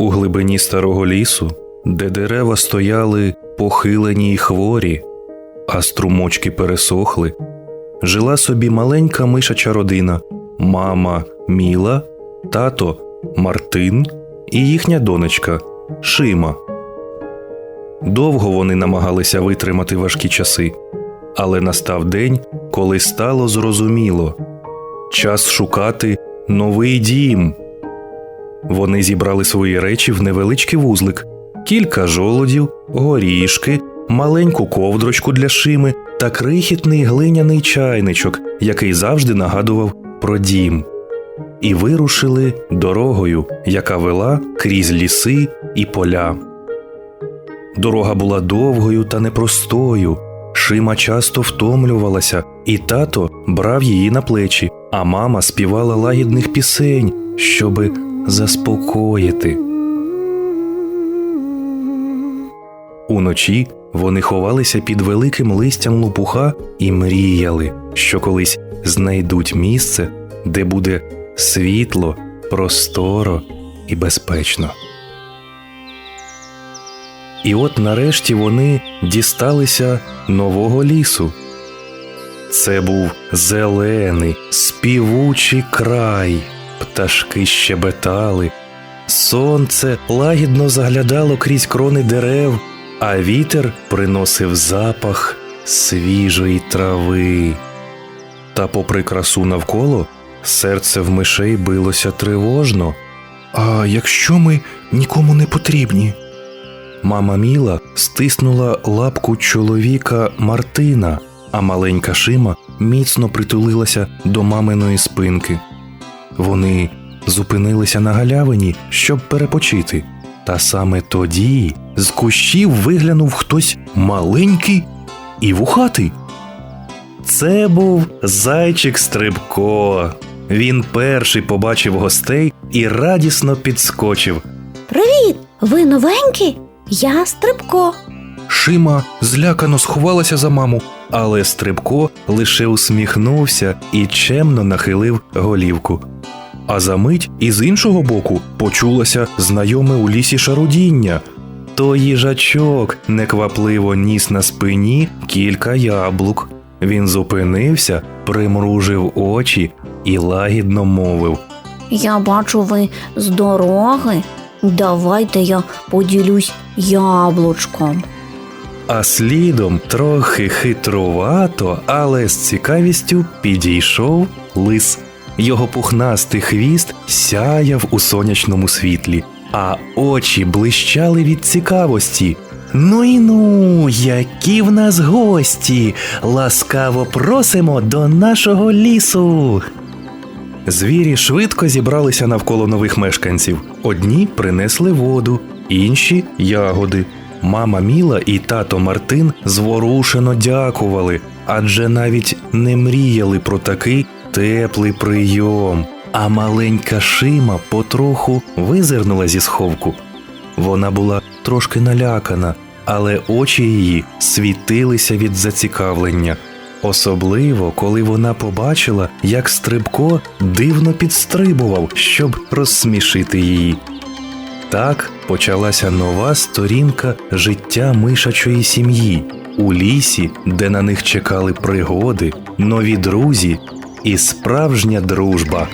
У глибині старого лісу, де дерева стояли похилені й хворі, а струмочки пересохли, жила собі маленька мишача родина, мама Міла, тато Мартин і їхня донечка Шима. Довго вони намагалися витримати важкі часи, але настав день, коли стало зрозуміло час шукати новий дім. Вони зібрали свої речі в невеличкий вузлик, кілька жолодів, горішки, маленьку ковдрочку для шими та крихітний глиняний чайничок, який завжди нагадував про дім. І вирушили дорогою, яка вела крізь ліси і поля. Дорога була довгою та непростою. Шима часто втомлювалася, і тато брав її на плечі, а мама співала лагідних пісень, щоби заспокоїти. Уночі вони ховалися під великим листям лопуха і мріяли, що колись знайдуть місце, де буде світло, просторо і безпечно. І от нарешті вони дісталися нового лісу. Це був зелений, співучий край, пташки щебетали, сонце лагідно заглядало крізь крони дерев, а вітер приносив запах свіжої трави. Та, попри красу навколо, серце в мишей билося тривожно. А якщо ми нікому не потрібні? Мама Міла стиснула лапку чоловіка Мартина, а маленька Шима міцно притулилася до маминої спинки. Вони зупинилися на галявині, щоб перепочити. Та саме тоді з кущів виглянув хтось маленький і вухатий. Це був зайчик Стрибко. Він перший побачив гостей і радісно підскочив. Привіт! Ви новенькі? Я Стрибко. Шима злякано сховалася за маму, але Стрибко лише усміхнувся і чемно нахилив голівку. А за мить із іншого боку почулося знайоме у лісі шарудіння. То їжачок неквапливо ніс на спині кілька яблук. Він зупинився, примружив очі і лагідно мовив. Я бачу, ви з дороги. Давайте я поділюсь яблучком. А слідом трохи хитрувато, але з цікавістю підійшов лис. Його пухнастий хвіст сяяв у сонячному світлі, а очі блищали від цікавості. Ну і ну, які в нас гості! Ласкаво просимо до нашого лісу. Звірі швидко зібралися навколо нових мешканців. Одні принесли воду, інші ягоди. Мама Міла і тато Мартин зворушено дякували, адже навіть не мріяли про такий теплий прийом. А маленька Шима потроху визирнула зі сховку. Вона була трошки налякана, але очі її світилися від зацікавлення. Особливо, коли вона побачила, як стрибко дивно підстрибував, щоб розсмішити її. Так почалася нова сторінка життя мишачої сім'ї у лісі, де на них чекали пригоди, нові друзі і справжня дружба.